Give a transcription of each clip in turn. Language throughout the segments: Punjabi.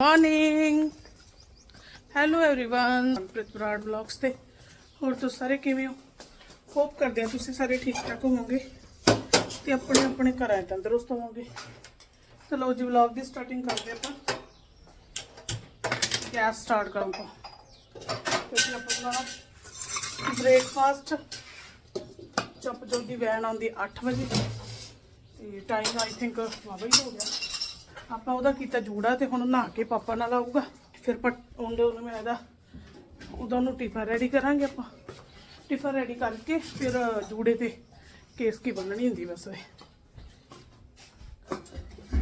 morning hello everyone Prit Brar vlogs ਤੇ ਹੋਰ ਤੁਸੀਂ ਸਾਰੇ ਕਿਵੇਂ ਹੋ ਹੋਪ ਕਰਦੇ ਹਾਂ ਤੁਸੀਂ ਸਾਰੇ ਠੀਕ ਠਾਕ ਹੋਵੋਗੇ ਤੇ ਆਪਣੇ ਆਪਣੇ ਘਰਾਂ 'ਚ ਤੰਦਰੁਸਤ ਹੋਵੋਗੇ ਤੇ ਲਓ ਜੀ ਵਲੌਗ ਦੀ ਸਟਾਰਟਿੰਗ ਕਰਦੇ ਆਪਾਂ ਗੈਸ ਸਟਾਰਟ ਕਰਾਂ ਆਪਾਂ ਕਿਉਂਕਿ ਆਪਾਂ ਬਣਾਉਣਾ ਬ੍ਰੇਕਫਾਸਟ ਚੱਪ ਜਲਦੀ ਵੈਨ ਆਉਂਦੀ 8 ਵਜੇ ਤੇ ਟਾਈਮ ਆਈ ਥਿੰਕ ਵਾਵਾ ਹੀ ਹੋ ਗਿਆ ਆਪਾਂ ਉਹਦਾ ਕੀਤਾ ਜੂੜਾ ਤੇ ਹੁਣ ਨਹਾ ਕੇ ਪਾਪਾ ਨਾਲ ਆਊਗਾ। ਫਿਰ ਪਟ ਉਹਦੇ ਉਹਨੂੰ ਮੈਂ ਇਹਦਾ ਉਹਦਾ ਨੂੰ ਟਿਫਨ ਰੈਡੀ ਕਰਾਂਗੇ ਆਪਾਂ। ਟਿਫਨ ਰੈਡੀ ਕਰਕੇ ਫਿਰ ਜੂੜੇ ਤੇ ਕੇਸ ਕੀ ਬੰਨਣੀ ਹੁੰਦੀ ਬਸ ਇਹ।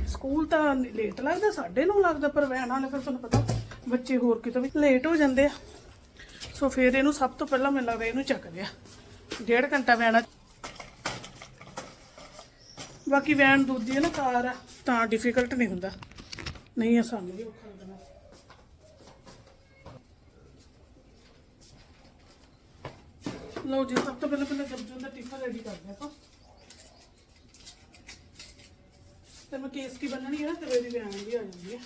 ਸਕੂਲ ਤਾਂ ਲੇਟ ਲੱਗਦਾ ਸਾਡੇ ਨੂੰ ਲੱਗਦਾ, ਪਰ ਵੈਨ ਵਾਲੇ ਫਿਰ ਤੁਹਾਨੂੰ ਪਤਾ ਬੱਚੇ ਹੋਰ ਕਿਤੇ ਵੀ ਲੇਟ ਹੋ ਜਾਂਦੇ ਆ। ਸੋ ਫਿਰ ਇਹਨੂੰ ਸਭ ਤੋਂ ਪਹਿਲਾਂ ਮੈਨੂੰ ਲੱਗਦਾ ਇਹਨੂੰ ਚੱਕਦੇ ਆ ਡੇਢ ਘੰਟਾ ਵੈਨ ਬਾਕੀ ਵੈਨ ਦੂਜੀ ਹੈ ਨਾ, ਕਾਰ ਆ ਤਾਂ ਡਿਫਿਕਲਟ ਨਹੀਂ ਹੁੰਦਾ। ਨਹੀਂ ਆ ਵੀ। ਔਖਾ ਲੱਗਣਾ ਲਓ ਜੀ, ਸਭ ਤੋਂ ਪਹਿਲਾਂ ਪਹਿਲਾਂ ਜਬਜੋਂ ਦਾ ਟਿਫਨ ਰੈਡੀ ਕਰਦੇ ਆਪਾਂ। ਤੇ ਮੈਂ ਕੇਸ ਕੀ ਬੰਨਣੀ ਹੈ ਨਾ, ਤੇ ਮੇਰੀ ਵੈਨ ਵੀ ਆ ਜਾਂਦੀ ਹੈ।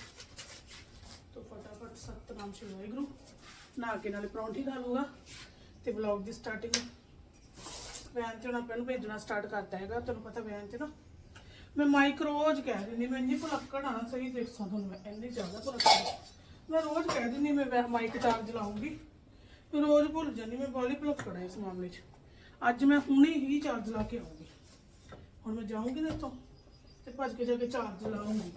ਤੋ ਫਟਾਫਟ ਸਤਨਾਮ ਸ਼੍ਰੀ ਵਾਹਿਗੁਰੂ ਨਹਾ ਕੇ ਨਾਲੇ ਪਰੌਂਠੀ ਖਾ ਲੂਗਾ ਤੇ ਵਲੌਗ ਦੀ ਸਟਾਰਟਿੰਗ ਵੈਨ ਚ ਹੁਣ ਆਪਾਂ ਨੂੰ ਭੇਜਣਾ ਸਟਾਰਟ ਕਰਤਾ ਹੈਗਾ। ਤੁਹਾਨੂੰ ਪਤਾ ਵੈਨ ਚ ਨਾ ਮੈਂ ਮਾਈਕ ਰੋਜ਼ ਕਹਿ ਦਿੰਦੀ ਮੈਂ ਇੰਨੀ ਭੁਲੱਕੜ ਆ ਸਹੀ ਦੇਖਸਾਂ ਤੁਹਾਨੂੰ ਮੈਂ ਇੰਨੀ ਜ਼ਿਆਦਾ ਭੁਲੱਕੜ ਮੈਂ ਰੋਜ਼ ਕਹਿ ਦਿੰਦੀ ਮੈਂ ਵੈ ਮਾਈਕ ਚਾਰਜ ਲਾਉਂਗੀ। ਮੈਂ ਰੋਜ਼ ਭੁੱਲ ਜਾਂਦੀ ਮੈਂ ਬਾਲੀ ਭੁਲੱਕੜ ਆ ਇਸ ਮਾਮਲੇ 'ਚ। ਅੱਜ ਮੈਂ ਹੁਣੇ ਹੀ ਚਾਰਜ ਲਾ ਕੇ ਆਉਂਗੀ। ਹੁਣ ਮੈਂ ਜਾਊਂਗੀ ਨਾ ਇੱਥੋਂ ਤੇ ਭੱਜ ਕੇ ਜਾ ਕੇ ਚਾਰਜ ਲਾਉਂਗੀ।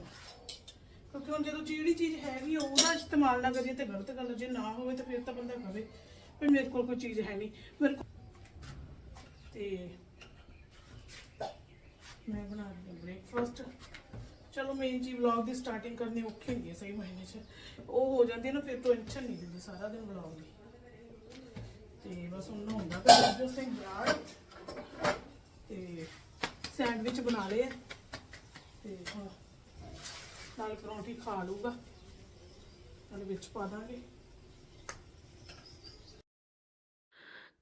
ਕਿਉਂਕਿ ਹੁਣ ਜਦੋਂ ਜਿਹੜੀ ਚੀਜ਼ ਹੈਗੀ ਆ, ਉਹਦਾ ਇਸਤੇਮਾਲ ਨਾ ਕਰੀਏ ਤੇ ਗਲਤ ਗੱਲ ਆ। ਜੇ ਨਾ ਹੋਵੇ ਤਾਂ ਫਿਰ ਤਾਂ ਬੰਦਾ ਕਵੇ ਵੀ ਮੇਰੇ ਕੋਲ ਕੋਈ ਚੀਜ਼ ਹੈ ਨਹੀਂ। ਮੇਰੇ ਕੋਲ ਤੇ ਮੈਂ ਬਣਾ ਰਹੀ ਹਾਂ ਬ੍ਰੇਕਫਾਸਟ ਚਲੋ ਮੇਨ ਜੀ ਵਲੌਗ ਦੀ ਸਟਾਰਟਿੰਗ ਕਰਨੀ ਔਖੀ ਹੁੰਦੀ ਹੈ, ਸਹੀ ਮਹੀਨੇ 'ਚ। ਉਹ ਹੋ ਜਾਂਦੀ ਹੈ ਨਾ, ਫਿਰ ਟੈਨਸ਼ਨ ਨਹੀਂ ਦਿੰਦੀ ਸਾਰਾ ਦਿਨ ਵਲੌਗ ਦੀ। ਤੇ ਬਸ ਉਹਨਾਂ ਹੁੰਦਾ ਕਿ ਜੋ ਸਿੰਘ ਬਰਾੜ ਤੇ ਸੈਂਡਵਿਚ ਬਣਾ ਲਏ ਆ। ਤੇ ਨਾਲ ਪਰੌਂਠੀ ਖਾ ਲੂਗਾ ਨਾਲੇ ਵਿੱਚ ਪਾ ਦਾਂਗੇ।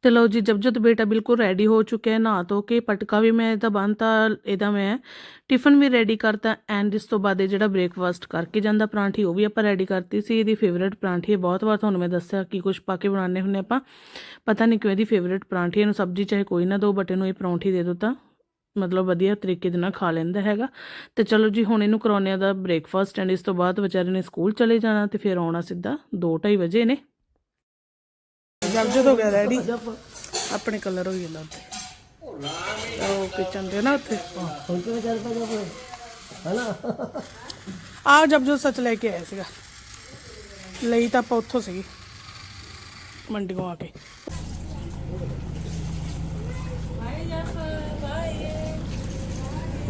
ਤੇ ਲਓ ਜੀ ਜਬਜਤ ਬੇਟਾ ਬਿਲਕੁਲ ਰੈਡੀ ਹੋ ਚੁੱਕਿਆ ਹੈ, ਨਹਾ ਧੋ ਕੇ ਪਟਕਾ ਵੀ ਮੈਂ ਇਹਦਾ ਬੰਨਤਾ ਇਹਦਾ ਮੈਂ ਟਿਫਨ ਵੀ ਰੈਡੀ ਕਰਤਾ ਐਂਡ ਇਸ ਤੋਂ ਬਾਅਦ ਇਹ ਜਿਹੜਾ ਬ੍ਰੇਕਫਾਸਟ ਕਰਕੇ ਜਾਂਦਾ ਪਰਾਂਠੀ, ਉਹ ਵੀ ਆਪਾਂ ਰੈਡੀ ਕਰਤੀ ਸੀ। ਇਹਦੀ ਫੇਵਰੇਟ ਪਰਾਂਠੀ ਹੈ, ਬਹੁਤ ਵਾਰ ਤੁਹਾਨੂੰ ਮੈਂ ਦੱਸਿਆ ਕੀ ਕੁਝ ਪਾ ਕੇ ਬਣਾਉਂਦੇ ਹੁੰਨੇ ਆਪਾਂ। ਪਤਾ ਨਹੀਂ ਕਿਉਂ ਇਹਦੀ ਫੇਵਰੇਟ ਪਰਾਂਠੀ ਇਹਨੂੰ ਸਬਜ਼ੀ ਚਾਹੇ ਕੋਈ ਨਾ ਦੋ ਬਟ ਇਹਨੂੰ ਇਹ ਪਰੌਂਠੀ ਦੇ ਦੋ ਤਾਂ ਮਤਲਬ ਵਧੀਆ ਤਰੀਕੇ ਦੇ ਨਾਲ ਖਾ ਲੈਂਦਾ ਹੈਗਾ। ਤੇ ਚਲੋ ਜੀ, ਹੁਣ ਇਹਨੂੰ ਕਰਾਉਣੇ ਦਾ ਬ੍ਰੇਕਫਾਸਟ ਐਂਡ ਇਸ ਤੋਂ ਬਾਅਦ ਵਿਚਾਰੇ ਨੇ ਸਕੂਲ ਚਲੇ ਜਾਣਾ ਤੇ ਫਿਰ ਆਉਣਾ ਸਿੱਧਾ 2:30 ਵਜੇ ਨੇ। ਜਦ ਹੋ ਗਿਆ ਰੈਡੀ ਆਪਣੇ ਕਲਰ ਹੋਈ ਜਾਂਦਾ ਉੱਥੇ। ਉਹ ਕਿਚਨ ਦੇ ਨਾ ਉੱਥੇ। ਆ ਜਬ ਜੋ ਸੱਚ ਲੈ ਕੇ ਆਇਆ ਸੀਗਾ। ਲਈ ਤਾਂ ਆਪਾਂ ਉੱਥੋਂ ਸੀਗੀ। ਮੰਡੀੋਂ ਆ ਕੇ।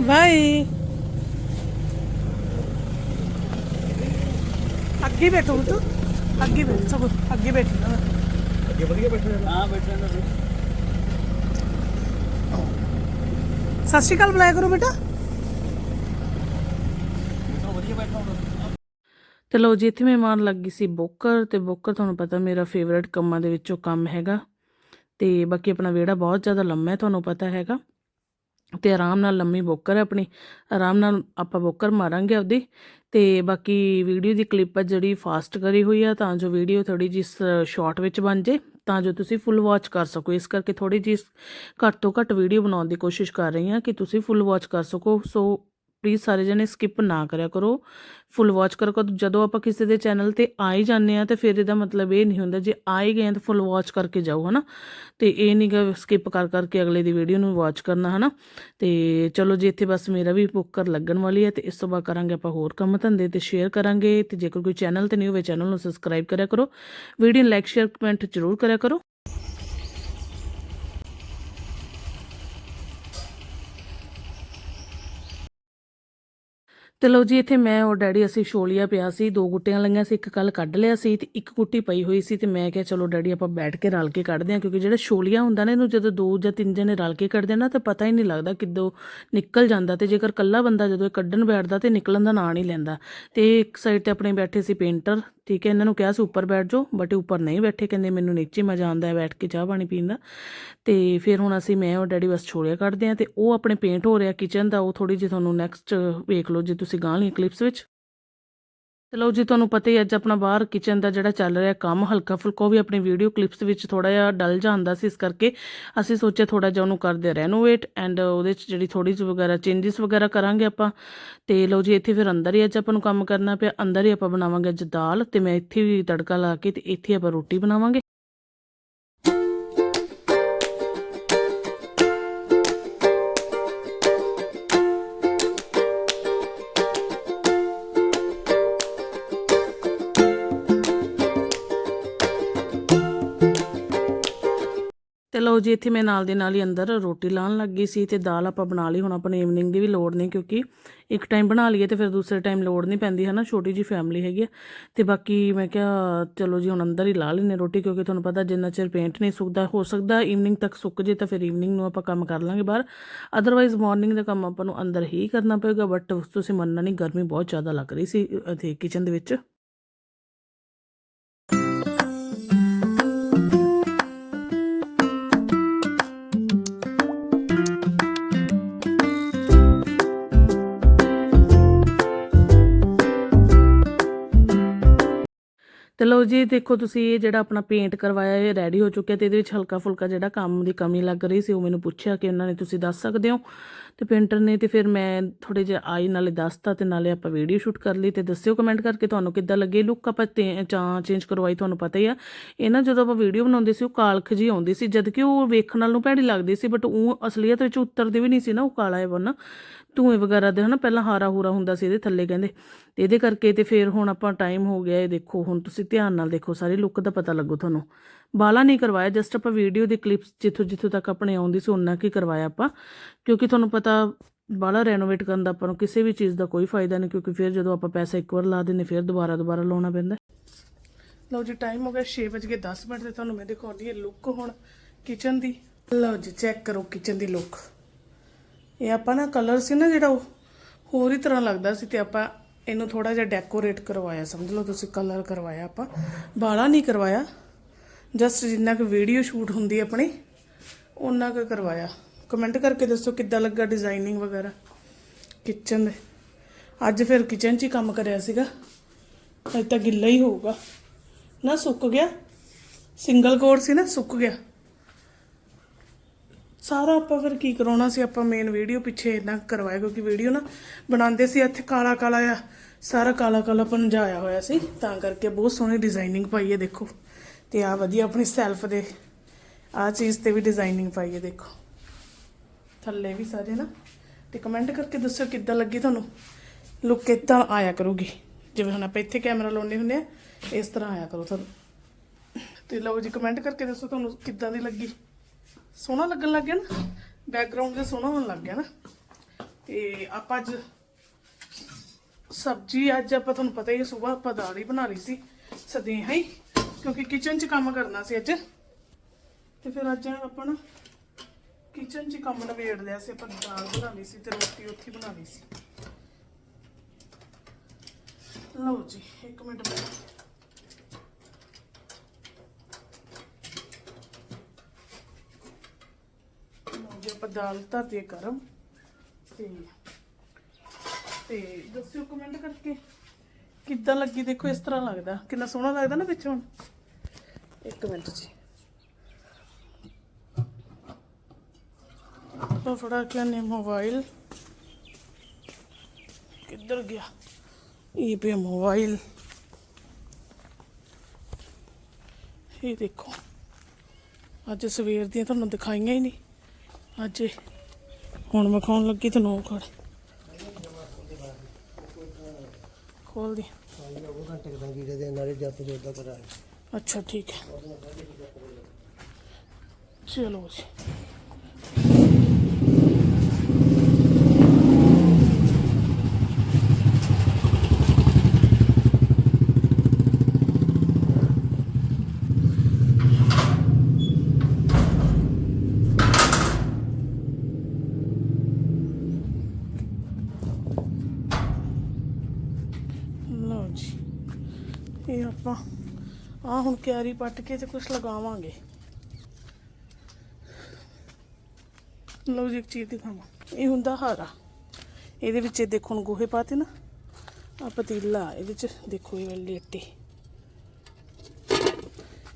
ਬਾਈ ਅੱਗੇ ਬੈਠੋ ਤੂੰ। ਅੱਗੇ ਬੈਠ ਸਭ ਅੱਗੇ ਬੈਠਣਾ ਸਤਿ ਸ਼੍ਰੀ ਅਕਾਲ ਬੁਲਾਇਆ ਕਰੋ ਬੇਟਾ। ਤੇ ਲਓ ਜੀ ਇੱਥੇ ਮੈਂ ਮਾਰਨ ਲੱਗੀ ਸੀ ਬੋਕਰ ਤੇ ਬੋਕਰ ਤੁਹਾਨੂੰ ਪਤਾ ਮੇਰਾ ਫੇਵਰਿਟ ਕੰਮਾਂ ਦੇ ਵਿੱਚੋਂ ਕੰਮ ਹੈਗਾ। ਤੇ ਬਾਕੀ ਆਪਣਾ ਵਿਹੜਾ ਬਹੁਤ ਜ਼ਿਆਦਾ ਲੰਮਾ ਹੈ ਤੁਹਾਨੂੰ ਪਤਾ ਹੈਗਾ। ਤੇ ਆਰਾਮ ਨਾਲ ਲੰਮੀ ਬੋਕਰ ਹੈ ਆਪਣੀ। ਆਰਾਮ ਨਾਲ ਆਪਾਂ ਬੋਕਰ ਮਾਰਾਂਗੇ ਆਪਦੀ। ਤੇ ਬਾਕੀ ਵੀਡੀਓ ਦੀ ਕਲਿੱਪ ਹੈ ਜਿਹੜੀ ਫਾਸਟ ਕਰੀ ਹੋਈ ਆ, ਤਾਂ ਜੋ ਵੀਡੀਓ ਥੋੜੀ ਜਿਹੀ ਸ਼ਾਰਟ ਵਿੱਚ ਬਣ ਜੇ, ਤਾਂ ਜੋ ਤੁਸੀਂ ਫੁੱਲ ਵਾਚ ਕਰ ਸਕੋ। ਇਸ ਕਰਕੇ ਥੋੜੀ ਜਿਹੀ ਘੱਟ ਤੋਂ ਘੱਟ ਵੀਡੀਓ ਬਣਾਉਣ ਦੀ ਕੋਸ਼ਿਸ਼ ਕਰ ਰਹੀ ਹਾਂ ਕਿ ਤੁਸੀਂ ਫੁੱਲ ਵਾਚ ਕਰ ਸਕੋ। ਸੋ ਪਲੀਜ਼ ਸਾਰੇ ਜਣੇ ਸਕਿਪ ਨਾ ਕਰਿਆ ਕਰੋ। ਫੁੱਲ ਵਾਚ ਕਰੋ ਜਦੋਂ ਆਪਾਂ ਕਿਸੇ ਦੇ ਚੈਨਲ ਤੇ ਆ ਹੀ ਜਾਂਦੇ ਆ ਤੇ ਫਿਰ ਇਹਦਾ ਮਤਲਬ ਇਹ ਨਹੀਂ ਹੁੰਦਾ, ਜੇ ਆ ਹੀ ਗਏ ਤਾਂ ਫੁੱਲ ਵਾਚ ਕਰਕੇ ਜਾਓ, ਹਨਾ। ਤੇ ਇਹ ਨਹੀਂ ਗਾ ਸਕਿਪ ਕਰ ਕਰਕੇ ਅਗਲੇ ਦੀ ਵੀਡੀਓ ਨੂੰ ਵਾਚ ਕਰਨਾ, ਹਨਾ। ਤੇ ਚਲੋ ਜੀ, ਇੱਥੇ ਬਸ ਮੇਰਾ ਵੀ ਬੁੱਕਰ ਲੱਗਣ ਵਾਲੀ ਹੈ, ਤੇ ਇਸ ਤੋਂ ਬਾਅਦ ਕਰਾਂਗੇ ਆਪਾਂ ਹੋਰ ਕੰਮ ਧੰਦੇ ਤੇ ਸ਼ੇਅਰ ਕਰਾਂਗੇ, ਤੇ ਜੇਕਰ ਕੋਈ ਚੈਨਲ ਤੇ ਨਹੀਂ ਹੋਵੇ ਚੈਨਲ ਨੂੰ ਸਬਸਕ੍ਰਾਈਬ ਕਰਿਆ ਕਰੋ। ਵੀਡੀਓ ਨੂੰ ਲਾਈਕ ਸ਼ੇਅਰ ਕਮੈਂਟ ਜ਼ਰੂਰ ਕਰਿਆ ਕਰੋ। ਤੇ ਲਓ ਜੀ, ਇੱਥੇ ਮੈਂ ਔਰ ਡੈਡੀ ਅਸੀਂ ਛੋਲੀਆ ਪਿਆ ਸੀ, ਦੋ ਗੁੱਟੀਆਂ ਲਈਆਂ ਸੀ, ਇੱਕ ਕੱਲ ਕੱਢ ਲਿਆ ਸੀ ਤੇ ਇੱਕ ਗੁੱਟੀ ਪਈ ਹੋਈ ਸੀ ਤੇ ਮੈਂ ਕਿਹਾ ਚਲੋ ਡੈਡੀ ਆਪਾਂ ਬੈਠ ਕੇ ਰਲ ਕੇ ਕੱਢਦੇ ਹਾਂ, ਕਿਉਂਕਿ ਜਿਹੜਾ ਛੋਲੀਆ ਹੁੰਦਾ ਨਾ ਇਹਨੂੰ ਜਦੋਂ ਦੋ ਜਾਂ ਤਿੰਨ ਜਣੇ ਰਲ ਕੇ ਕੱਢਦੇ ਨਾ ਤਾਂ ਪਤਾ ਹੀ ਨਹੀਂ ਲੱਗਦਾ ਕਿੱਦੋਂ ਨਿਕਲ ਜਾਂਦਾ ਤੇ ਜੇਕਰ ਕੱਲਾ ਬੰਦਾ ਜਦੋਂ ਇਹ ਕੱਢਣ ਬੈਠਦਾ ਤੇ ਨਿਕਲਣ ਦਾ ਨਾਂ ਨਹੀਂ ਲੈਂਦਾ। ਤੇ ਇੱਕ ਸਾਈਡ ਤੇ ਆਪਣੇ ਬੈਠੇ ਸੀ ਪੇਂਟਰ ਠੀਕ ਹੈ, ਇਹਨਾਂ ਨੂੰ ਕਿਹਾ ਸੀ ਉੱਪਰ ਬੈਠ ਜਾਓ ਬਟ ਉੱਪਰ ਨਹੀਂ ਬੈਠੇ, ਕਹਿੰਦੇ ਮੈਨੂੰ ਨੀਚੇ ਮਜ਼ਾ ਆਉਂਦਾ ਹੈ ਬੈਠ ਕੇ ਚਾਹ ਪਾਣੀ ਪੀਣ ਦਾ। ਤੇ ਫਿਰ ਹੁਣ ਅਸੀਂ ਮੈਂ ਔਰ ਡੈਡੀ ਬਸ ਛੋਲੀਆ ਕੱਢਦੇ ਆ ਤੇ ਉਹ ਆਪਣੇ ਪੇਂਟ ਹੋ ਰਿਹਾ ਕਿਚਨ ਦਾ, ਉਹ ਥੋੜੀ ਜਿਹੀ ਤੁਹਾਨੂੰ ਨੈਕਸਟ ਵੇਖ ਲਓ ਜੇ ਤੁਸੀਂ ਗਾਂ ਲਈ ਕਲਿੱਪਸ ਵਿੱਚ? ਤੇ ਲਓ ਜੀ, ਤੁਹਾਨੂੰ ਪਤਾ ਹੀ ਅੱਜ ਆਪਣਾ ਬਾਹਰ ਕਿਚਨ ਦਾ ਜਿਹੜਾ ਚੱਲ ਰਿਹਾ ਕੰਮ, ਹਲਕਾ ਫੁਲਕਾ, ਉਹ ਵੀ ਆਪਣੀ ਵੀਡੀਓ ਕਲਿੱਪਸ ਵਿੱਚ ਥੋੜਾ ਜਿਹਾ ਡਲ ਜਾਂਦਾ ਸੀ ਇਸ ਕਰਕੇ ਅਸੀਂ ਸੋਚਿਆ ਥੋੜਾ ਜਿਹਾ ਉਹਨੂੰ ਕਰਦੇ ਰੈਨੋਵੇਟ ਐਂਡ ਉਹਦੇ ਚ ਜਿਹੜੀ ਥੋੜੀ ਜਿਹੀ ਵਗੈਰਾ ਚੇਂਜਸ ਵਗੈਰਾ ਕਰਾਂਗੇ ਆਪਾਂ। ਤੇ ਲਓ ਜੀ, ਇੱਥੇ ਫਿਰ ਅੰਦਰ ਹੀ ਅੱਜ ਆਪਾਂ ਨੂੰ ਕੰਮ ਕਰਨਾ ਪਿਆ, ਅੰਦਰ ਹੀ ਆਪਾਂ ਬਣਾਵਾਂਗੇ ਅੱਜ ਦਾਲ ਤੇ ਮੈਂ ਇੱਥੇ ਵੀ ਤੜਕਾ ਲਾ ਕੇ ਤੇ ਇੱਥੇ ਆਪਾਂ ਰੋਟੀ ਬਣਾਵਾਂਗੇ। ਲਓ ਜੀ, ਇੱਥੇ ਮੈਂ ਨਾਲ ਦੇ ਨਾਲ ਹੀ ਅੰਦਰ ਰੋਟੀ ਲਾਉਣ ਲੱਗੀ ਸੀ ਤੇ ਦਾਲ ਆਪਾਂ ਬਣਾ ਲਈ, ਹੁਣ ਆਪਾਂ ਨੂੰ ਈਵਨਿੰਗ ਦੀ ਵੀ ਲੋੜ ਨਹੀਂ ਕਿਉਂਕਿ ਇੱਕ ਟਾਈਮ ਬਣਾ ਲਈਏ ਤੇ ਫਿਰ ਦੂਸਰੇ ਟਾਈਮ ਲੋੜ ਨਹੀਂ ਪੈਂਦੀ ਹੈ ਨਾ ਛੋਟੀ ਜੀ ਫੈਮਿਲੀ ਹੈਗੀ ਆ। ਤੇ ਬਾਕੀ ਮੈਂ ਕਿਹਾ, ਚਲੋ ਜੀ, ਹੁਣ ਅੰਦਰ ਹੀ ਲਾ ਲੈਨੇ ਰੋਟੀ ਕਿਉਂਕਿ ਤੁਹਾਨੂੰ ਪਤਾ ਜਿੰਨਾ ਚਿਰ ਪੇਂਟ ਨਹੀਂ ਸੁੱਕਦਾ, ਹੋ ਸਕਦਾ ਈਵਨਿੰਗ ਤੱਕ ਸੁੱਕ ਜੇ ਤਾਂ ਫਿਰ ਈਵਨਿੰਗ ਨੂੰ ਆਪਾਂ ਕੰਮ ਕਰ ਲਾਂਗੇ ਬਾਹਰ। ਅਦਰਵਾਈਜ਼ ਮਾਰਨਿੰਗ ਦਾ ਕੰਮ ਆਪਾਂ ਨੂੰ ਅੰਦਰ ਹੀ ਕਰਨਾ ਪਏਗਾ ਬਟ ਤੁਸੀਂ ਮੰਨਣਾ ਨਹੀਂ, ਗਰਮੀ ਬਹੁਤ ਜ਼ਿਆਦਾ ਲੱਗ ਰਹੀ ਸੀ ਇੱਥੇ ਕਿਚਨ ਦੇ ਵਿੱਚ। ਤੇ ਲਓ ਜੀ, ਦੇਖੋ ਤੁਸੀਂ ਇਹ ਜਿਹੜਾ ਆਪਣਾ ਪੇਂਟ ਕਰਵਾਇਆ, ਇਹ ਰੈਡੀ ਹੋ ਚੁੱਕਿਆ ਤੇ ਇਹਦੇ ਵਿੱਚ ਹਲਕਾ ਫੁਲਕਾ ਜਿਹੜਾ ਕੰਮ ਦੀ ਕਮੀ ਲੱਗ ਰਹੀ ਸੀ, ਉਹ ਮੈਨੂੰ ਪੁੱਛਿਆ ਕਿ ਉਹਨਾਂ ਨੇ ਤੁਸੀਂ ਦੱਸ ਸਕਦੇ ਹੋ। ਤੇ ਪੇਂਟਰ ਨੇ ਤੇ ਫਿਰ ਮੈਂ ਥੋੜੇ ਜਿਹਾ ਆਈ ਨਾਲੇ ਦੱਸਤਾ ਤੇ ਨਾਲੇ ਆਪਾਂ ਵੀਡੀਓ ਸ਼ੂਟ ਕਰ ਲਈ ਤੇ ਦੱਸਿਓ ਕਮੈਂਟ ਕਰਕੇ ਤੁਹਾਨੂੰ ਕਿੱਦਾਂ ਲੱਗੇ। ਲੁੱਕ ਆਪਾਂ ਤੇ- ਚਾਂ ਚੇਂਜ ਕਰਵਾਈ ਤੁਹਾਨੂੰ ਪਤਾ ਹੀ ਆ। ਇਹ ਨਾ ਜਦੋਂ ਆਪਾਂ ਵੀਡੀਓ ਬਣਾਉਂਦੇ ਸੀ, ਉਹ ਕਾਲਖ ਜੀ ਆਉਂਦੀ ਸੀ, ਜਦ ਕਿ ਉਹ ਵੇਖਣ ਨਾਲ ਨੂੰ ਭੈੜੀ ਲੱਗਦੀ ਸੀ ਬਟ ਉਹ ਅਸਲੀਅਤ ਵਿੱਚ ਉਤਰਦੀ ਵੀ ਨਹੀਂ ਸੀ ਨਾ, ਉਹ ਕਾਲਾ ਹੈ ਬਨ ਧੂਏ ਵਗੈਰਾ ਦੇ ਹਨਾ, ਪਹਿਲਾਂ ਹਾਰਾ ਹੂਰਾ ਹੁੰਦਾ ਸੀ ਇਹਦੇ ਥੱਲੇ ਕਹਿੰਦੇ। ਤੇ ਇਹਦੇ ਕਰਕੇ ਤੇ ਫਿਰ ਹੁਣ ਆਪਾਂ ਟਾਈਮ ਹੋ ਗਿਆ, ਇਹ ਦੇਖੋ, ਹੁਣ ਤੁਸੀਂ ਧਿਆਨ ਨਾਲ ਦੇਖੋ, ਸਾਰੀ ਲੁੱਕ ਦਾ ਪਤਾ ਲੱਗੂ ਤੁਹਾਨੂੰ। ਬਾਲਾ ਨਹੀਂ ਕਰਵਾਇਆ ਜਸਟ ਆਪਾਂ ਵੀਡੀਓ ਦੀ ਕਲਿੱਪਸ ਜਿੱਥੋਂ ਜਿੱਥੋਂ ਤੱਕ ਆਪਣੇ ਆਉਂਦੀ ਸੀ ਉਹਨਾਂ ਕੀ ਕਰਵਾਇਆ ਆਪਾਂ। ਕਿਉਂਕਿ ਤੁਹਾਨੂੰ ਪਤਾ ਬਾਲਾ ਰੈਨੋਵੇਟ ਕਰਨ ਦਾ ਆਪਾਂ ਨੂੰ ਕਿਸੇ ਵੀ ਚੀਜ਼ ਦਾ ਕੋਈ ਫਾਇਦਾ ਨਹੀਂ, ਕਿਉਂਕਿ ਫਿਰ ਜਦੋਂ ਆਪਾਂ ਪੈਸਾ ਇੱਕ ਵਾਰ ਲਾ ਦਿੰਨੇ ਫਿਰ ਦੁਬਾਰਾ ਦੁਬਾਰਾ ਲਾਉਣਾ ਪੈਂਦਾ। ਲਓ ਜੀ ਟਾਈਮ ਹੋ ਗਿਆ 6:10 ਮਿੰਟ ਤੇ ਤੁਹਾਨੂੰ ਮੈਂ ਦਿਖਾਉਂਦੀ ਹੈ ਲੁੱਕ ਹੁਣ ਕਿਚਨ ਦੀ। ਲਓ ਜੀ ਚੈੱਕ ਕਰੋ ਕਿਚਨ ਦੀ ਲੁੱਕ ਇਹ ਆਪਾਂ ਨਾ ਕਲਰ ਸੀ ਨਾ ਜਿਹੜਾ ਉਹ, ਹੋਰ ਹੀ ਤਰ੍ਹਾਂ ਲੱਗਦਾ ਸੀ ਤੇ ਆਪਾਂ ਇਹਨੂੰ ਥੋੜਾ ਜਿਹਾ ਡੈਕੋਰੇਟ ਕਰਵਾਇਆ, ਸਮਝ ਲਓ ਤੁਸੀਂ ਕਲਰ ਕਰਵਾਇਆ ਆਪਾਂ। ਬਾਲਾ ਨਹੀਂ ਕਰਵਾਇਆ ਜਸਟ ਜਿੰਨਾ ਕੁ ਵੀਡੀਓ ਸ਼ੂਟ ਹੁੰਦੀ ਆਪਣੀ ਉਹਨਾਂ ਕੁ ਕਰਵਾਇਆ। ਕਮੈਂਟ ਕਰਕੇ ਦੱਸੋ ਕਿੱਦਾਂ ਲੱਗਾ ਡਿਜ਼ਾਈਨਿੰਗ ਵਗੈਰਾ ਕਿਚਨ ਦੇ। ਅੱਜ ਫਿਰ ਕਿਚਨ 'ਚ ਹੀ ਕੰਮ ਕਰਿਆ ਸੀਗਾ, ਅੱਜ ਤਾਂ ਗਿੱਲਾ ਹੀ ਹੋਊਗਾ। ਨਾ ਸੁੱਕ ਗਿਆ? ਸਿੰਗਲ ਕੋਰ ਸੀ ਨਾ, ਸੁੱਕ ਗਿਆ। ਸਾਰਾ ਆਪਾਂ ਫਿਰ ਕੀ ਕਰਾਉਣਾ ਸੀ, ਆਪਾਂ ਮੇਨ ਵੀਡੀਓ ਪਿੱਛੇ ਇੰਨਾ ਕਰਵਾਇਆ, ਕਿਉਂਕਿ ਵੀਡੀਓ ਨਾ ਬਣਾਉਂਦੇ ਸੀ ਇੱਥੇ ਕਾਲਾ ਕਾਲਾ ਆ ਸਾਰਾ ਕਾਲਾ ਕਾਲਾ ਪੰਜਾਇਆ ਹੋਇਆ ਸੀ, ਤਾਂ ਕਰਕੇ ਬਹੁਤ ਸੋਹਣੀ ਡਿਜ਼ਾਈਨਿੰਗ ਪਾਈ ਹੈ, ਦੇਖੋ। ਤੇ ਆ ਵਧੀਆ ਆਪਣੀ ਸੈਲਫ ਦੇ ਆ ਚੀਜ਼ ਤੇ ਵੀ ਡਿਜ਼ਾਈਨਿੰਗ ਪਾਈ ਹੈ, ਦੇਖੋ। ਥੱਲੇ ਵੀ ਸਾਰੇ ਨਾ, ਤੇ ਕਮੈਂਟ ਕਰਕੇ ਦੱਸੋ ਕਿੱਦਾਂ ਲੱਗੀ ਤੁਹਾਨੂੰ? ਲੁੱਕ ਕਿੱਦਾਂ ਆਇਆ ਕਰੂਗੀ। ਜਿਵੇਂ ਹੁਣ ਆਪਾਂ ਇੱਥੇ ਕੈਮਰਾ ਲਾਉਨੇ ਹੁੰਦੇ ਆ ਇਸ ਤਰ੍ਹਾਂ ਆਇਆ ਕਰੋ ਤੁਹਾਨੂੰ। ਤੇ ਲਓ ਜੀ ਕਮੈਂਟ ਕਰਕੇ ਦੱਸੋ ਤੁਹਾਨੂੰ ਕਿੱਦਾਂ ਦੀ ਲੱਗੀ? ਸੋਹਣਾ ਲੱਗਣ ਲੱਗ ਗਿਆ ਨਾ ਬੈਕਗ੍ਰਾਉਂਡ ਤੇ ਸੋਹਣਾ ਹੋਣ ਲੱਗ ਗਿਆ ਨਾ। ਤੇ ਆਪਾਂ ਅੱਜ ਸਬਜੀ, ਅੱਜ ਆਪਾਂ ਤੁਹਾਨੂੰ ਪਤਾ ਹੀ ਹੈ, ਸਵੇਰ ਆਪਾਂ ਦਾਲ ਹੀ ਬਣਾ ਲਈ ਸੀ, ਸਦੇਹਾ ਹੀ, ਕਿਉਂਕਿ ਕਿਚਨ 'ਚ ਕੰਮ ਕਰਨਾ ਸੀ ਅੱਜ। ਤੇ ਫਿਰ ਅੱਜ ਆਪਾਂ ਨਾ ਕਿਚਨ 'ਚ ਹੀ ਕੰਮ ਨਵੇੜ ਲਿਆ ਸੀ, ਆਪਾਂ ਦਾਲ ਬਣਾ ਲਈ ਸੀ ਤੇ ਰੋਟੀ ਉੱਥੇ ਹੀ ਬਣਾ ਲਈ ਸੀ। ਲਓ ਜੀ, ਇੱਕ ਮਿੰਟ ਬੈਠੋ ਲਓ ਜੀ ਆਪਾਂ ਦਾਲ ਧਰਦੀ ਗਰਮ ਤੇ ਤੇ ਦੱਸਿਓ ਕਮੈਂਟ ਕਰਕੇ। ਕਿੱਦਾਂ ਲੱਗੀ? ਦੇਖੋ ਇਸ ਤਰ੍ਹਾਂ ਲੱਗਦਾ। ਕਿੰਨਾ ਸੋਹਣਾ ਲੱਗਦਾ ਨਾ ਪਿੱਛੋਂ। ਇੱਕ ਮਿੰਟ ਜੀ। ਆਪਾਂ ਫੜਾ ਕੇ ਨੇ ਮੋਬਾਈਲ ਕਿੱਧਰ ਗਿਆ? ਇਹ ਪਿਆ ਮੋਬਾਈਲ ਇਹ ਦੇਖੋ। ਅੱਜ ਸਵੇਰ ਦੀਆਂ ਤੁਹਾਨੂੰ ਦਿਖਾਈਆਂ ਹੀ ਨਹੀਂ। ਅੱਜ ਹੁਣ ਮੈਂ ਖਾਣ ਲੱਗੀ ਤੁਹਾਨੂੰ ਉਹ ਖੜ ਖੋਲ ਦੀ ਉਹ ਘੰਟੇ ਦਾ ਵੀਡੀਓ ਦੇ ਨਾਲੇ ਜੱਤ ਜੋਦਾ ਕਰਾਂਗੇ ਅੱਛਾ, ਠੀਕ ਹੈ। ਚਲੋ ਜੀ ਲਓ ਜੀ ਇਹ ਆਪਾਂ ਆ ਹੁਣ ਕਿਆਰੀ ਪੱਟ ਕੇ ਤੇ ਕੁਝ ਲਗਾਵਾਂਗੇ। ਲਓ ਜੀ ਇੱਕ ਚੀਜ਼ ਦਿਖਾਵਾਂ। ਇਹ ਹੁੰਦਾ ਹਾਰਾ। ਇਹਦੇ ਵਿੱਚ ਦੇਖੋ ਹੁਣ ਗੋਹੇ ਪਾਤੇ ਨਾ। ਆ ਪਤੀਲਾ ਇਹਦੇ ਚ ਦੇਖੋ ਇਹ ਵਾਲੀ ਲੇਟੀ।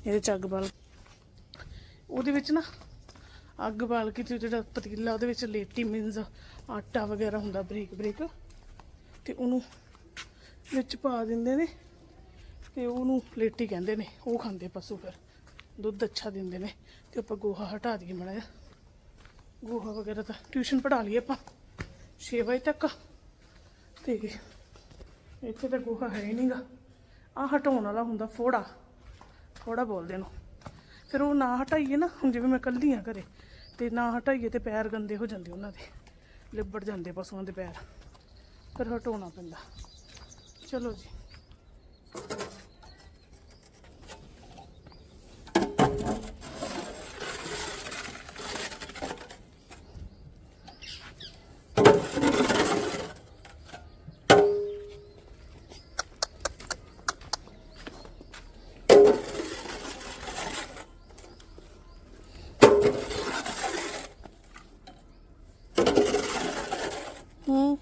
ਇਹਦੇ ਚ ਅੱਗ ਬਾਲ ਉਹਦੇ ਵਿੱਚ ਨਾ ਅੱਗ ਬਾਲ ਕੇ ਤੇ ਜਿਹੜਾ ਪਤੀਲਾ, ਉਹਦੇ ਵਿੱਚ ਲੇਟੀ ਮੀਨਸ ਆਟਾ ਵਗੈਰਾ ਹੁੰਦਾ ਬਰੀਕ ਬਰੀਕ ਤੇ ਉਹਨੂੰ ਵਿੱਚ ਪਾ ਦਿੰਦੇ ਨੇ। ਤੇ ਉਹਨੂੰ ਲੇਟੀ ਕਹਿੰਦੇ ਨੇ, ਉਹ ਖਾਂਦੇ ਪਸ਼ੂ ਫਿਰ। ਦੁੱਧ ਅੱਛਾ ਦਿੰਦੇ ਨੇ ਤੇ ਆਪਾਂ ਗੋਹਾ ਹਟਾ ਦਈਏ ਮੜਾ ਗੋਹਾ ਵਗੈਰਾ ਤਾਂ ਟਿਊਸ਼ਨ ਪੜ੍ਹਾ ਲਈਏ ਆਪਾਂ 6 ਵਜੇ ਤੱਕ। ਤੇ ਇੱਥੇ ਤਾਂ ਗੋਹਾ ਹੈ ਹੀ ਨਹੀਂਗਾ ਆ ਹਟਾਉਣ ਵਾਲਾ ਹੁੰਦਾ ਫੋੜਾ ਫੋੜਾ ਬੋਲਦੇ ਨੂੰ ਫਿਰ ਉਹ ਨਾ ਹਟਾਈਏ ਨਾ, ਹੁਣ ਜਿਵੇਂ ਮੈਂ ਕੱਲੀ ਆ ਘਰੇ, ਤੇ ਨਾ ਹਟਾਈਏ ਤੇ ਪੈਰ ਗੰਦੇ ਹੋ ਜਾਂਦੇ ਉਹਨਾਂ ਦੇ, ਲਿਬੜ ਜਾਂਦੇ ਪਸ਼ੂਆਂ ਦੇ ਪੈਰ। ਫਿਰ ਹਟਾਉਣਾ ਪੈਂਦਾ। ਚਲੋ ਜੀ ਹੂੰ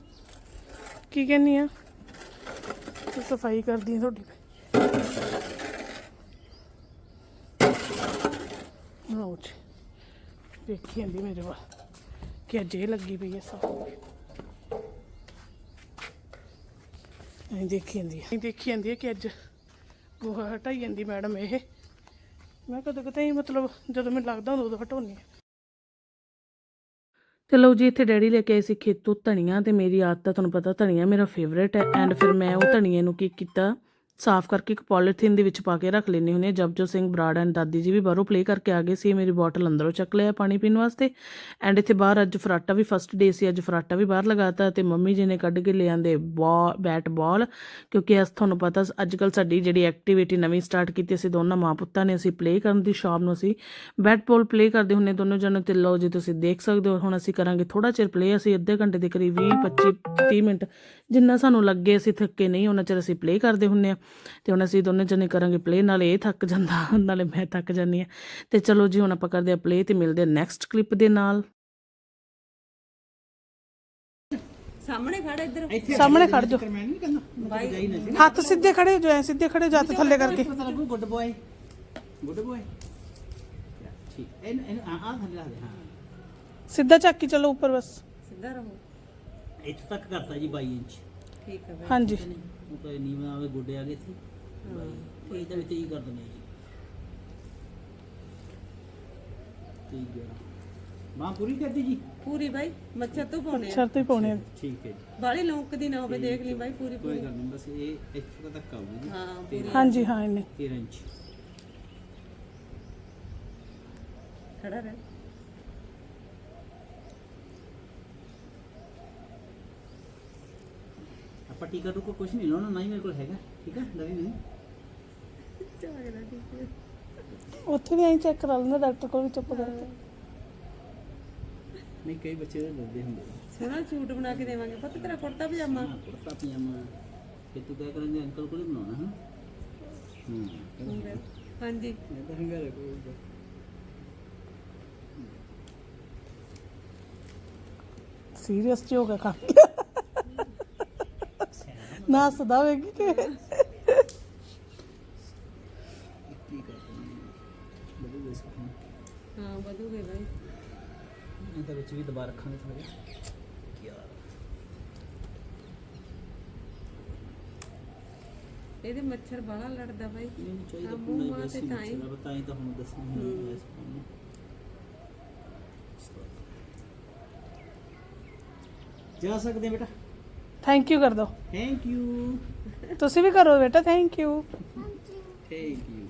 ਕੀ ਕਹਿੰਨੀ ਆ? ਸਫ਼ਾਈ ਕਰਦੀ ਆ ਤੁਹਾਡੀ। ਲਓ ਜੀ ਵੇਖੀ ਜਾਂਦੀ ਮੇਰੇ ਵੱਲ ਕਿ ਅੱਜ ਇਹ ਲੱਗੀ ਪਈ ਐ ਸਭ। ਐਂ ਦੇਖੀ ਜਾਂਦੀ ਐ ਦੇਖੀ ਜਾਂਦੀ ਐ ਕਿ ਅੱਜ ਉਹ ਹਟਾਈ ਜਾਂਦੀ ਮੈਡਮ ਇਹ। ਮੈਂ ਕਦੇ ਕਦੇ ਮਤਲਬ ਜਦੋਂ ਮੈਨੂੰ ਲੱਗਦਾ ਹੁੰਦਾ ਉਦੋਂ ਹਟਾਉਣੀ ਆ। ਤੇ ਲਓ ਜੀ, ਇੱਥੇ ਡੈਡੀ ਲੈ ਕੇ ਆਏ ਸੀ ਖੇਤੋਂ ਧਨੀਆ ਤੇ ਮੇਰੀ ਆਦਤ ਤੁਹਾਨੂੰ ਪਤਾ ਧਨੀਆ ਮੇਰਾ ਫੇਵਰੇਟ ਹੈ ਐਂਡ ਫਿਰ ਮੈਂ ਉਹ ਧਨੀਏ ਨੂੰ ਕੀ ਕੀਤਾ? ਸਾਫ਼ ਕਰਕੇ ਇੱਕ ਪੋਲੀਥੀਨ ਦੇ ਵਿੱਚ ਪਾ ਕੇ ਰੱਖ ਲੈਣੀ ਹੁੰਦੇ ਹਾਂ। ਜਪਜੋ ਸਿੰਘ ਬਰਾੜ ਐਂਡ ਦਾਦੀ ਜੀ ਵੀ ਬਾਹਰੋਂ ਪਲੇ ਕਰਕੇ ਆ ਗਏ ਸੀ। ਮੇਰੀ ਬੋਟਲ ਅੰਦਰੋਂ ਚੱਕ ਲਿਆ ਪਾਣੀ ਪੀਣ ਵਾਸਤੇ। ਐਂਡ ਇੱਥੇ ਬਾਹਰ ਅੱਜ ਫਰਾਟਾ ਵੀ ਫਸਟ ਡੇ ਸੀ। ਅੱਜ ਫਰਾਟਾ ਵੀ ਬਾਹਰ ਲਗਾਤਾ ਤੇ ਮੰਮੀ ਜੀ ਨੇ ਕੱਢ ਕੇ ਲੈ ਆਂਦੇ ਬੈਟ ਬਾਲ ਕਿਉਂਕਿ ਅਸ ਤੁਹਾਨੂੰ ਪਤਾ ਅੱਜ ਕੱਲ ਸਾਡੀ ਜਿਹੜੀ ਐਕਟੀਵਿਟੀ ਨਵੀਂ ਸਟਾਰਟ ਕੀਤੀ ਸੀ ਦੋਨਾਂ ਮਾਂ ਪੁੱਤਾਂ ਨੇ ਅਸੀਂ ਪਲੇ ਕਰਨ ਦੀ ਸ਼ਾਮ ਨੂੰ ਅਸੀਂ ਬੈਟ ਬਾਲ ਪਲੇ ਕਰਦੇ ਹੁੰਨੇ ਦੋਨੋਂ ਜਣੇ ਤੇ। ਲਓ ਜੀ, ਤੁਸੀਂ ਦੇਖ ਸਕਦੇ ਹੋ। ਹੁਣ ਅਸੀਂ ਕਰਾਂਗੇ ਥੋੜਾ ਚਿਰ ਪਲੇ ਅਸੀਂ ਅੱਧੇ ਘੰਟੇ ਦੇ ਕਰੀਬ 20 25 30 ਮਿੰਟ ਜਿੰਨਾ ਸਾਨੂੰ ਲੱਗੇ ਅਸੀਂ ਥੱਕੇ ਨਹੀਂ ਉਹਨਾਂ ਚਿਰ ਅਸੀਂ ਪਲੇ ਕਰਦੇ ਹੁੰਨੇ ਆ। ਤੇ ਹੁਣ ਅਸੀਂ ਦੋਨੇ ਜਣੇ ਕਰਾਂਗੇ ਪਲੇ ਨਾਲੇ ਇਹ ਥੱਕ ਜਾਂਦਾ ਨਾਲੇ ਮੈਂ ਥੱਕ ਜਾਂਦੀ ਆ ਤੇ ਚਲੋ ਜੀ ਹੁਣ ਆਪਾਂ ਕਰਦੇ ਆ ਪਲੇ ਤੇ ਮਿਲਦੇ ਆ ਨੈਕਸਟ ਕਲਿੱਪ ਦੇ ਨਾਲ। ਸਾਹਮਣੇ ਖੜਾ ਇੱਧਰ। ਸਾਹਮਣੇ ਖੜ ਜਾਓ। ਮੈਂ ਨਹੀਂ ਕਹਿੰਦਾ ਬਾਈ। ਹੱਥ ਸਿੱਧੇ ਖੜੇ ਜਾਓ ਐਂ ਸਿੱਧੇ ਖੜੇ ਜਾਓ, ਹੱਥ ਥੱਲੇ ਕਰਕੇ। ਪਤਾ ਲੱਗੂ ਗੁੱਡ ਬॉय ਗੁੱਡ ਬॉय ਠੀਕ ਇਹਨ ਇਹਨ ਆ ਆ ਥੱਲੇ ਲਾ ਦੇ ਹਾਂ। ਸਿੱਧਾ ਚੱਕ ਕੇ ਚਲੋ ਉੱਪਰ ਬਸ। ਸਿੱਧਾ ਰਹੋ। ਇੱਥੇ ਤੱਕ ਕਰਤਾ ਜੀ 22 ਇੰਚ। ਠੀਕ ਹੈ ਬਾਈ। ਹਾਂਜੀ। ਉਹ ਤਾਂ ਨੀਵਾਂ ਆਵੇ ਗੁੱਡੇ ਆ ਗਏ ਸੀ। ਬਾਈ ਇਹ ਤਾਂ ਵਿੱਚ ਹੀ ਕਰ ਦਿੰਦੇ ਜੀ। ਠੀਕ ਹੈ। ਮਾਂ ਪੂਰੀ ਕਰਦੀ ਜੀ? ਪੂਰੀ ਬਾਈ ਮੱਛਰ ਤੋਂ ਪਾਉਣੇ ਆ। ਸ਼ਰਤ ਹੀ ਪਾਉਣੇ ਆ। ਠੀਕ ਹੈ ਜੀ। ਬਾਲੀ ਲੌਂਕ ਦੀ ਨਾ ਹੋਵੇ ਦੇਖ ਲਈ ਬਾਈ ਪੂਰੀ ਕੋਈ ਪੂਰੀ। ਗੱਲ ਨਹੀਂ ਬਸ ਇਹ ਇੱਥੇ ਤੱਕ ਆਊਗੀ ਜੀ। ਹਾਂ ਪੂਰੀ। ਹਾਂਜੀ ਹਾਂ ਇਹਨੇ 13 ਇੰਚ। ਖੜਾ ਰਹਿ। ਆਪਾਂ ਟੀਕਾ ਟੂਕਾ ਕੁਝ ਨਹੀਂ ਲਾਉਣਾ ਨਾ ਹੀ ਮੇਰੇ ਕੋਲ ਹੈਗਾ ਠੀਕ ਹੈ ਨਹੀਂ ਨਹੀਂ ਝਾਗਦਾ ਠੀਕ ਹੈ ਉੱਥੇ ਵੀ ਐਂ ਚੈੱਕ ਕਰਾ ਲੈਂਦਾ ਡਾਕਟਰ ਕੋਲ ਵੀ ਚੁੱਪ ਕਰਕੇ। ਨਹੀਂ ਕਈ ਬੱਚੇ ਤਾਂ ਡਰਦੇ ਹੁੰਦੇ। ਸੋਹਣਾ ਸੂਟ ਬਣਾ ਕੇ ਦੇਵਾਂਗੇ। ਪੁੱਤ ਤੇਰਾ ਕੁੜਤਾ ਪਜਾਮਾ। ਹਾਂ ਕੁੜਤਾ ਪਜਾਮਾ। ਤੇ ਤੂੰ ਕਹਿ ਕਰਾਂਗੇ ਅੰਕਲ ਕੋਲ ਹੀ ਬਣਾਉਣਾ ਹੈ ਹੂੰ ਹਾਂਜੀ। ਇਹ ਤਾਂ ਹੰਗਾ ਰੱਖੋ ਸੀਰੀਅਸ ਚ ਹੋ ਗਿਆ ਕੰਮ ਨਾ ਸਦਾ ਵੇਗੀ ਕਿ ਕੀ ਕਰਦੇ ਬੜੀ ਹਾਂ ਇਹਦੇ ਵਿੱਚ ਵੀ ਦਬਾ ਰੱਖਾਂਗੇ ਥੋੜਾ ਇਹਦੇ ਮੱਛਰ ਬਾਲਾ ਲੜਦਾ ਬਾਈ। ਚਾਹੀਦਾ ਮੂੰਹ ਮਾਂ ਤੇ ਤਾਂ ਹੀ। ਤਾਂ ਹੀ ਤਾਂ ਹੁਣ ਦੱਸਣਾ ਜਾ ਸਕਦੇ ਬੇਟਾ। ਥੈਂਕ ਯੂ ਕਰ ਦੋ। ਥੈਂਕ ਯੂ ਤੁਸੀਂ ਵੀ ਕਰੋ ਬੇਟਾ ਥੈਂਕ ਯੂ ਥੈਂਕ ਯੂ